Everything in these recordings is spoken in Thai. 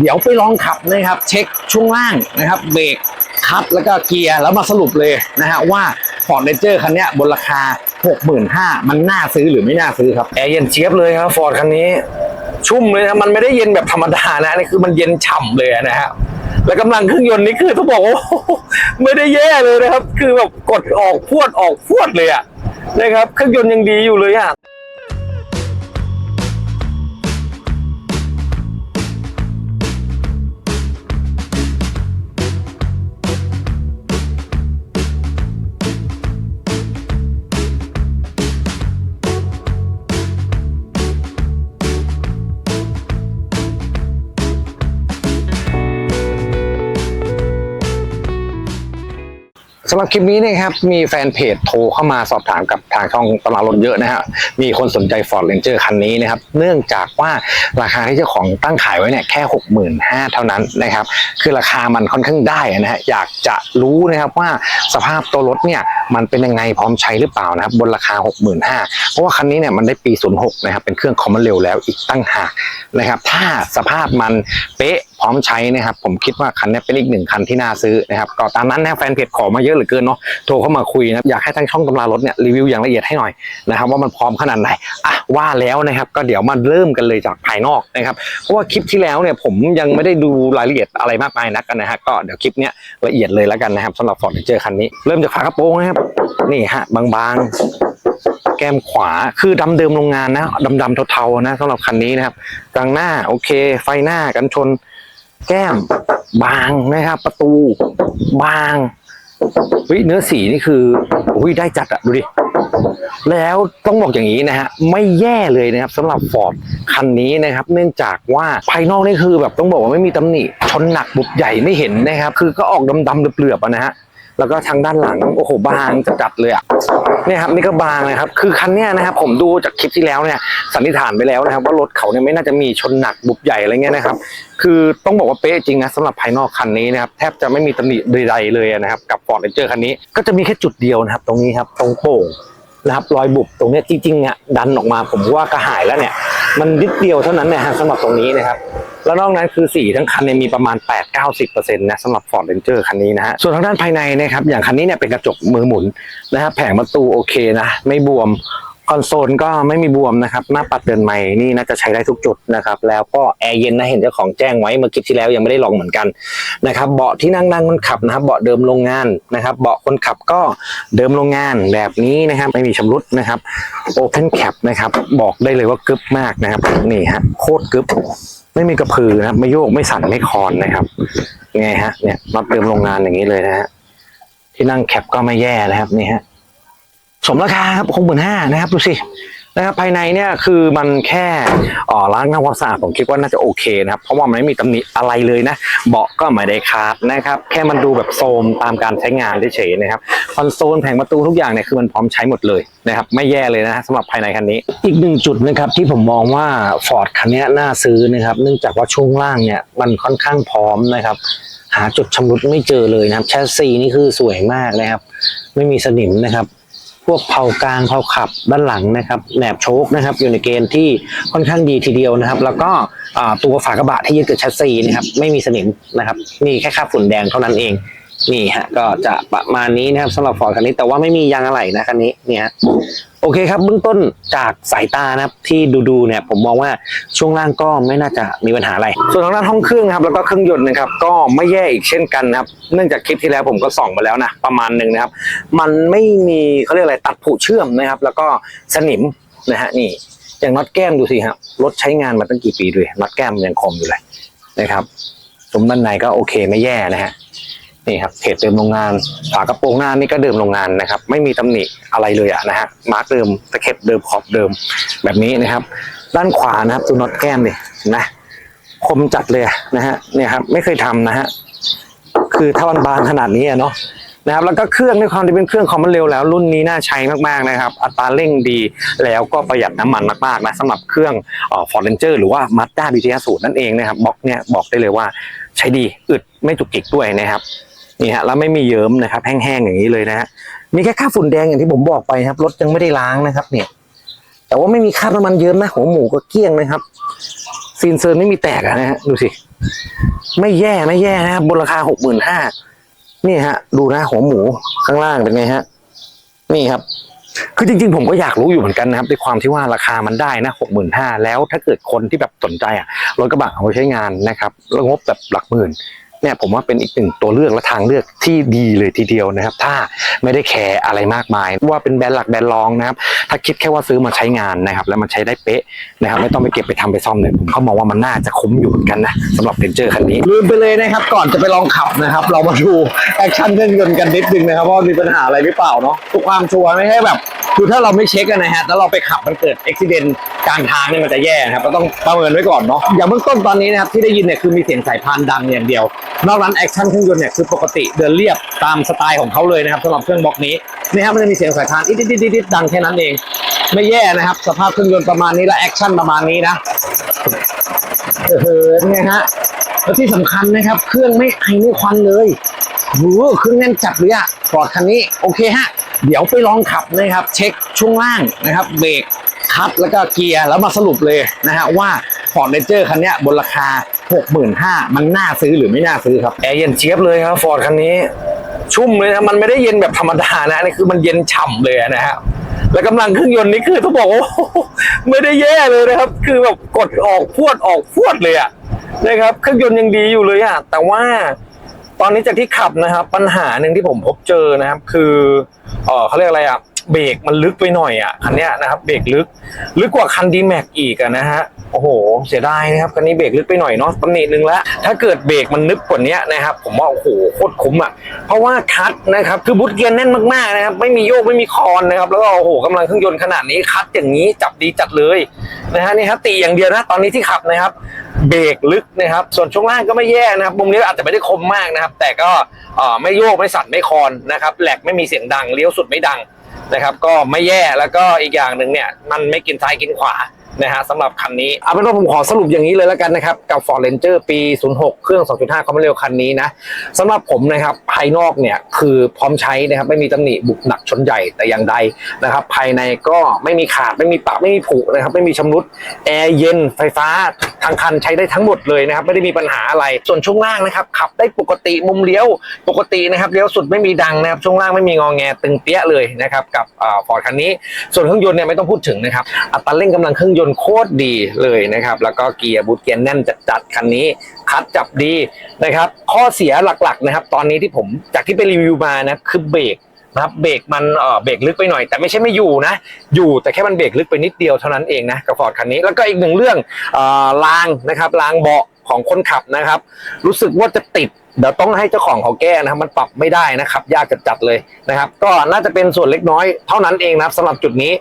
เดี๋ยวไปลองขับนะครับ เช็คช่วงล่างนะครับ เบรกคัดแล้วก็เกียร์แล้วมาสรุปเลยนะฮะว่า Ford Ranger คันนี้บนราคา 65,000มันน่าซื้อหรือไม่น่าซื้อครับแอร์เย็นเจี๊ยบเลยครับฟอร์ดคันนี้ ชุ่มเลยนะมันไม่ได้เย็นแบบธรรมดานะนี่คือมันเย็นฉ่ำเลยนะฮะแล้วกำลังเครื่องยนต์นี่คือต้องบอกว่าไม่ได้แย่เลยนะครับ คือแบบกดออกพวดออกพวดเลยอะนะครับเครื่องยนต์ยังดีอยู่เลยอะ สำหรับคลิปนี้นะครับมีแฟนเพจโทรเข้ามาสอบถามกับทางช่องตำรารถเยอะนะฮะมีคนสนใจ Ford Ranger คันนี้นะครับ เนื่องจากว่าราคาที่เจ้าของตั้งขายไว้เนี่ยแค่ 65,000เท่านั้นนะครับ คือราคามันค่อนข้างได้นะฮะอยากจะรู้นะครับว่าสภาพตัวรถเนี่ย มันเป็นยังไงพร้อมใช้หรือเปล่านะครับบนราคา 65,000เพราะว่าคันนี้เนี่ยมันได้ปี 06 นะครับ เป็นเครื่องคอมมอนเร็วแล้วอีกตั้งหากนะครับ ถ้าสภาพมันเป๊ะพร้อมใช้นะครับ ผมคิดว่าคันนี้เป็นอีกหนึ่งคันที่น่าซื้อนะครับก็ตามนั้นนะแฟนเพจขอมาเยอะเหลือเกินเนาะโทรเข้ามาคุยนะอยากให้ทางช่องตำรารถเนี่ยรีวิวอย่างละเอียดให้หน่อยนะครับว่ามันพร้อมขนาดไหนอะว่าแล้วนะครับก็เดี๋ยวมาเริ่มกันเลยจากภายนอกนะครับเพราะว่าคลิปที่แล้วเนี่ยผมยังไม่ได้ดูรายละเอียดอะไรมากมายนักกันนะฮะก็เดี๋ยวคลิปเนี้ยละเอียดเลยแล้วกันนะครับสำหรับ Ford Ranger คันนี้เริ่มจากฝากระโปรงนะครับนี่ฮะ บางๆ แก้มขวาคือดำเดิมโรงงานนะดำๆเทาๆนะสำหรับคันนี้นะครับกลางหน้าโอเค ไฟหน้ากันชน แก้มบางนะครับ ประตูบางเฮ้ยเนื้อสีนี่คืออุ้ยได้จัดอะดูดิ แล้วต้องบอกอย่างนี้นะฮะ ไม่แย่เลยนะครับสำหรับฟอร์ดคันนี้นะครับ เนื่องจากว่าภายนอกนี่คือแบบต้องบอกว่าไม่มีตำหนิชนหนักบุบใหญ่ไม่เห็นนะครับ คือก็ออกดำๆเปลือบๆนะฮะ แล้วก็ทางด้านหลังโอ้โหบางจัดเลยอะเนี่ยครับนี่ก็บางนะครับ คือคันเนี้ยนะครับผมดูจากคลิปที่แล้วเนี่ยสันนิษฐานไปแล้วนะครับ ว่ารถเขาเนี่ยไม่น่าจะมีชนหนักบุบใหญ่อะไรเงี้ยนะครับ คือต้องบอกว่าเป๊ะจริงนะสำหรับภายนอกคันนี้นะครับแทบจะไม่มีตำหนิใดๆเลยนะครับ กับ Ford Ranger คันนี้ก็จะมีแค่จุดเดียวนะครับ ตรงนี้ครับตรงโป่งนะครับรอยบุบตรงเนี้ยจริงๆเนี่ยดันออกมาผมว่ากระหายแล้วเนี่ย มันนิดเดียวเท่านั้นนะฮะสำหรับตรงนี้นะครับ แล้วนอกนั้นคือสีทั้งคันเนี่ยมีประมาณ 8-90%นะสำหรับ Ford Ranger คันนี้นะฮะส่วนทางด้านภายในนะครับอย่างคันนี้เนี่ยเป็นกระจกมือหมุนนะครับแผงประตูโอเคนะไม่บวม คอนโซลก็ไม่มีบวมนะครับ หน้าปัดเดินใหม่นี่น่าจะใช้ได้ทุกจุดนะครับ แล้วก็แอร์เย็นนะเห็นเจ้าของแจ้งไว้เมื่อคลิปที่แล้วยังไม่ได้ลองเหมือนกันนะครับเบาะที่นั่งนั่งคนขับนะครับ เบาะเดิมโรงงานนะครับ เบาะคนขับก็เดิมโรงงานแบบนี้นะครับ ไม่มีชำรุดนะครับ Open Cap นะครับ บอกได้เลยว่ากึบมากนะครับนี่ฮะโคตรกึบไม่มีกระพือนะครับ ไม่โยกไม่สั่นไม่คลอนนะครับไงฮะเนี่ยน็อตเดิมโรงงานอย่างนี้เลยนะฮะที่นั่งแคปก็ไม่แย่นะครับนี่ฮะ สมราคาครับหกหมื่นห้านะครับดูสินะครับภายในเนี่ยคือมันแค่อ๋อล้างทำความสะอาดผมคิดว่าน่าจะโอเคนะครับ เพราะว่ามันไม่มีตำหนิอะไรเลยนะ เบาะก็ไม่ได้ขาดนะครับ แค่มันดูแบบโทมตามการใช้งานเฉยๆนะครับคอนโซลแผงประตูทุกอย่างเนี่ยคือมันพร้อมใช้หมดเลยนะครับ ไม่แย่เลยนะสำหรับภายในคันนี้ อีกหนึ่งจุดนะครับที่ผมมองว่า Ford คันนี้น่าซื้อนะครับ เนื่องจากว่าช่วงล่างเนี่ยมันค่อนข้างพร้อมนะครับหาจุดชำรุดไม่เจอเลยนะครับแชสซีนี่คือสวยมากนะครับ ไม่มีสนิมนะครับ พวกเผากลางเผาขับด้านหลังนะครับแหนบโชคนะครับอยู่ในเกณฑ์ที่ค่อนข้างดีทีเดียวนะครับ แล้วก็ตัวฝากระบะที่ยึดกับแชสซีนะครับไม่มีสนิมนะครับมีแค่ค่าฝุ่นแดงเท่านั้นเอง นี่ฮะ ก็จะประมาณนี้นะครับสำหรับฟอร์ดคันนี้แต่ว่าไม่มียางอะไหล่นะคันนี้เนี่ยฮะโอเคครับเบื้องต้นจากสายตานะครับที่ดูๆเนี่ยผมมองว่าช่วงล่างก็ไม่น่าจะมีปัญหาอะไร ส่วนทางด้านห้องเครื่องนะครับแล้วก็เครื่องยนต์นะครับก็ไม่แย่อีกเช่นกันนะครับเนื่องจากคลิปที่แล้วผมก็ส่องมาแล้วนะประมาณหนึ่งนะครับ มันไม่มีเขาเรียกอะไรตัดผุเชื่อมนะครับ แล้วก็สนิมนะฮะนี่อย่างน็อตแก้มดูสิครับรถใช้งานมาตั้งกี่ปีด้วยน็อตแก้มยังคมอยู่เลยนะครับสมด้านในก็โอเคไม่แย่นะฮะ นี่ครับเพจเดิมโรงงาน ฝากระโปรงหน้านี่ก็เดิมโรงงานนะครับ ไม่มีตำหนิอะไรเลยอะนะฮะมาร์กเดิมตะเข็บเดิมขอบเดิมแบบนี้นะครับ ด้านขวานะครับตัวน็อตแก้มนี่เห็นะคมจัดเลยนะฮะเนี่ยครับไม่เคยทำนะฮะคือถ้ามันบางขนาดนี้เนาะนะครับแล้วก็เครื่องในความที่เป็นเครื่องคอมมันเร็วแล้วรุ่นนี้น่าใช้มากๆนะครับ อัตราเร่งดีแล้วก็ประหยัดน้ำมันมากๆนะสำหรับเครื่องฟอร์เรนเจอร์หรือว่ามา z ด้าบีทีสูตรนั่นเองนะครับบล็อกเนี่ยบอกได้เลยว่าใช้ดีอึดไม่จุกจิกด้วยนะครับ นี่ฮะแล้วไม่มีเยิ้มนะครับ แห้งๆอย่างนี้เลยนะฮะมีแค่คราฝุ่นแดงอย่างที่ผมบอกไปครับรถยังไม่ได้ล้างนะครับ เนี่ย แต่ว่าไม่มีคราบน้ำมันเยิ้มนะหัวหมูก็เกี้ยงนะครับซีนเซิร์ไม่มีแตกนะฮะดูสิไม่แย่ไม่แย่นะครับบนราคาหกหมื่นห้านี่ฮะ ดูนะหัวหมูข้างล่างเป็นไงฮะ นี่ครับ คือจริงๆ ผมก็อยากรู้อยู่เหมือนกันนะครับด้วยความที่ว่าราคามันได้นะหกหมื่นห้าแล้วถ้าเกิดคนที่แบบสนใจอะรถกระบะเอาไปใช้งานนะครับแล้วงบแบบหลักหมื่น เนี่ยผมว่าเป็นอีกหนึ่งตัวเลือกและทางเลือกที่ดีเลยทีเดียวนะครับ ถ้าไม่ได้แคร์อะไรมากมาย ว่าเป็นแบรนด์หลักแบรนด์รองนะครับ ถ้าคิดแค่ว่าซื้อมาใช้งานนะครับ แล้วมันใช้ได้เป๊ะนะครับ ไม่ต้องไปเก็บไปทำไปซ่อมเนี่ยผมก็มองว่ามันน่าจะคุ้มอยู่เหมือนกันนะสำหรับเพนเจอร์คันนี้ลืมไปเลยนะครับ ก่อนจะไปลองขับนะครับ เรามาดูแอคชั่นเครื่องยนต์กันนิดนึงนะครับว่ามีปัญหาอะไรหรือเปล่าเนาะทุกความชัวร์ไม่ใช่แบบ คือถ้าเราไม่เช็คกันนะฮะแล้วเราไปขับมันเกิดอุบิเหตุกลางทางเนี่ยมันจะแย่ครับเราต้องประเมินไว้ก่อนเนาะอย่างเบื้องต้นตอนนี้นะครับที่ได้ยินเนี่ยคือมีเสียงสายพานดังอย่างเดียว นอกนั้นแอคชั่นเครื่องยนต์เนี่ยคือปกติเดินเรียบตามสไตล์ของเขาเลยนะครับสำหรับเครื่องบล็อกนี้นี่ครับมันจะมีเสียงสายพานอิดๆๆๆดังแค่นั้นเอง ไม่แย่นะครับ สภาพเครื่องยนต์ประมาณนี้และแอคชั่นประมาณนี้นะเออเป็นไงฮะแล้วที่สำคัญนะครับ เครื่องไม่ไอไม่ควันเลยโอ้โหเครื่องแน่นจัดเลยอะฟอร์ดคันนี้โอเคฮะ เดี๋ยวไปลองขับนะครับ เช็คช่วงล่างนะครับเบรกคลัตช์แล้วก็เกียร์แล้วมาสรุปเลยนะฮะว่า Ford Ranger คันนี้บนราคา 65,000มันน่าซื้อหรือไม่น่าซื้อครับแอร์เย็นเจี๊ยบเลยครับฟอร์ดคันนี้ชุ่มเลยนะมันไม่ได้เย็นแบบธรรมดานะนี่คือมันเย็นฉ่ำเลยนะฮะแล้วกำลังเครื่องยนต์นี่คือต้องบอกว่าไม่ได้แย่เลยนะครับ คือแบบกดออกพวดออกพวดเลยอะนะครับเครื่องยนต์ยังดีอยู่เลยอะแต่ว่า ตอนนี้จากที่ขับนะครับ ปัญหาหนึ่งที่ผมพบเจอนะครับ คือเออเขาเรียกอะไรอะเบรกมันลึกไปหน่อยอะคันเนี้ยนะครับเบรกลึก ลึกกว่าคันดีแม็กอีกอะนะฮะโอ้โห เสียดายนะครับคันนี้เบรกลึกไปหน่อยเนาะตำหนิหนึ่งแล้วถ้าเกิดเบรกมันนึกกว่านี้นะครับ ผมว่าโอ้โหโคตรคุ้มอะเพราะว่าคัดนะครับคือบูทเกียร์แน่นมากๆนะครับ ไม่มีโยกไม่มีคอนนะครับ แล้วก็โอ้โหกำลังเครื่องยนต์ขนาดนี้คัดอย่างนี้จับดีจัดเลยนะฮะนี่ครับตีอย่างเดียวนะตอนนี้ที่ขับนะครับ เบรกลึกนะครับ ส่วนช่วงล่างก็ไม่แย่นะครับมุมนี้อาจจะไม่ได้คมมากนะครับ แต่ก็ไม่โยกไม่สั่นไม่คอนนะครับแหลกไม่มีเสียงดังเลี้ยวสุดไม่ดังนะครับ ก็ไม่แย่แล้วก็อีกอย่างหนึ่งเนี่ย มันไม่กินซ้ายกินขวา นะฮะสำหรับคันนี้ เอาเป็นว่าผมขอสรุปอย่างนี้เลยแล้วกันนะครับ กับ Ford Ranger ปี 06 เครื่อง 2.5 ความเร็วคันนี้นะสำหรับผมนะครับภายนอกเนี่ยคือพร้อมใช้นะครับไม่มีตำหนิบุกหนักชนใหญ่แต่อย่างใดนะครับ ภายในก็ไม่มีขาดไม่มีปะไม่มีผุนะครับ ไม่มีชำรุดแอร์เย็นไฟฟ้าทางคันใช้ได้ทั้งหมดเลยนะครับ ไม่ได้มีปัญหาอะไรส่วนช่วงล่างนะครับขับได้ปกติมุมเลี้ยวปกตินะครับเลี้ยวสุดไม่มีดังนะครับช่วงล่างไม่มีงอแงตึงเปี้ยเลยนะครับกับฟอร์ดคันนี้ ส่วนเครื่องยนต์เนี่ยไม่ต้องพูดถึงนะครับอัตราเร่งกำลังเครื่องยนต์โคตรดีเลยนะครับ แล้วก็เกียร์บูทเกียร์แน่นจัดๆคันนี้คัดจับดีนะครับ ข้อเสียหลักๆนะครับ ตอนนี้ที่ผมจากที่ไปรีวิวมานะคือเบรกนะครับเบรกมันเออเบรกลึกไปหน่อย แต่ไม่ใช่ไม่อยู่นะ อยู่แต่แค่มันเบรกลึกไปนิดเดียวเท่านั้นเองนะกับฟอร์ดคันนี้แล้วก็อีกหนึ่งเรื่องอ่อรางนะครับรางเบาะ ของคนขับนะครับ รู้สึกว่าจะติดเดี๋ยวต้องให้เจ้าของเขาแก้นะครับ มันปรับไม่ได้นะครับ ยากจัดเลยนะครับ ก็น่าจะเป็นส่วนเล็กน้อยเท่านั้นเองนะครับสำหรับจุดนี้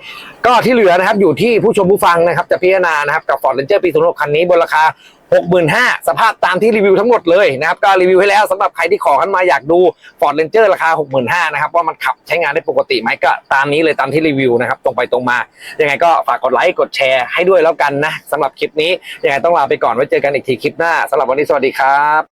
ก็ที่เหลือนะครับอยู่ที่ผู้ชมผู้ฟังนะครับ จะพิจารณานะครับกับ Ford Ranger ปี06คันนี้บนราคา 65,000 สภาพตามที่รีวิวทั้งหมดเลยนะครับ ก็รีวิวให้แล้วสำหรับใครที่ขอกันมาอยากดู Ford Ranger ราคา 65,000 นะครับ ว่ามันขับใช้งานได้ปกติไหมก็ตามนี้เลยตามที่รีวิวนะครับ ตรงไปตรงมา ยังไงก็ฝากกดไลค์กดแชร์ให้ด้วยแล้วกันนะสำหรับคลิปนี้ยังไงต้องลาไปก่อนไว้เจอกันอีกทีคลิปหน้าสำหรับวันนี้สวัสดีครับ